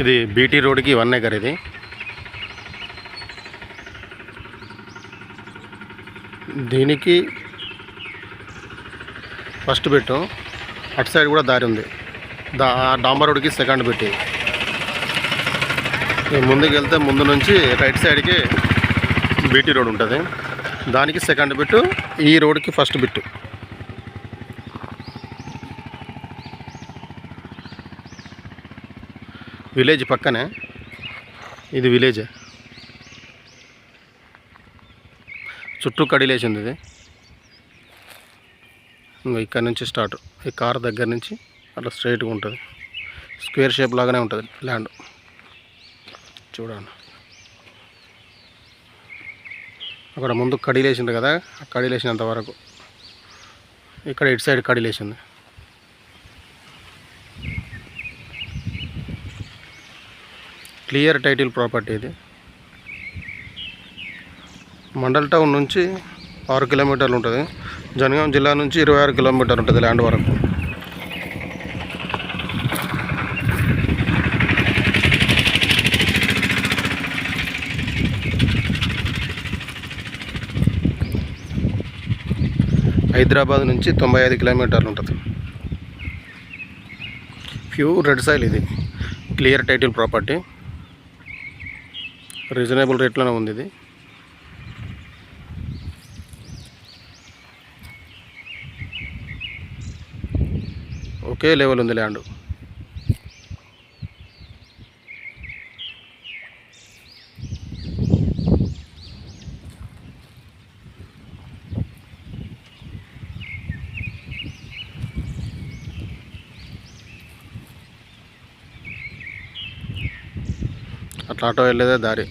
ఇది బీటీ రోడ్కి one acre ఇది. దీనికి ఫస్ట్ పెట్టు. అటు సైడ్ కూడా దారి ఉంది. దా ఆ డాంబర్ రోడ్కి సెకండ్ పెట్టి. ముందుకు వెళ్తే ముందు నుంచి రైట్ సైడ్కి బీటీ రోడ్ ఉంటుంది. దానికి సెకండ్ బిట్టు ఈ రోడ్కి ఫస్ట్ బిట్టు విలేజ్ పక్కనే. ఇది విలేజ్. చుట్టూ కడిలేసింది ఇది. ఇంకా ఇక్కడ నుంచి స్టార్ట్ ఈ కార్ దగ్గర నుంచి అట్లా స్ట్రైట్గా ఉంటుంది. స్క్వేర్ షేప్ లాగానే ఉంటుంది ల్యాండ్ చూడండి. అక్కడ ముందు కడిలేసింది కదా ఆ కడిలేసినంత వరకు. ఇక్కడ ఇటు సైడ్ కడిలేసింది. క్లియర్ టైటిల్ ప్రాపర్టీ ఇది. మండల్ టౌన్ నుంచి ఆరు కిలోమీటర్లు ఉంటుంది. జనగాం జిల్లా నుంచి ఇరవై ఆరు కిలోమీటర్లు ఉంటుంది ల్యాండ్ వరకు. హైదరాబాద్ నుంచి తొంభై ఐదు కిలోమీటర్లు ఉంటుంది. ప్యూర్ రెడ్ సైల్ ఇది. Clear title property. రీజనబుల్ రేట్లోనే ఉంది ఇది. ఒకే లెవెల్ ఉంది ల్యాండ్. అట్లా ఆటో వెళ్ళేదే దారి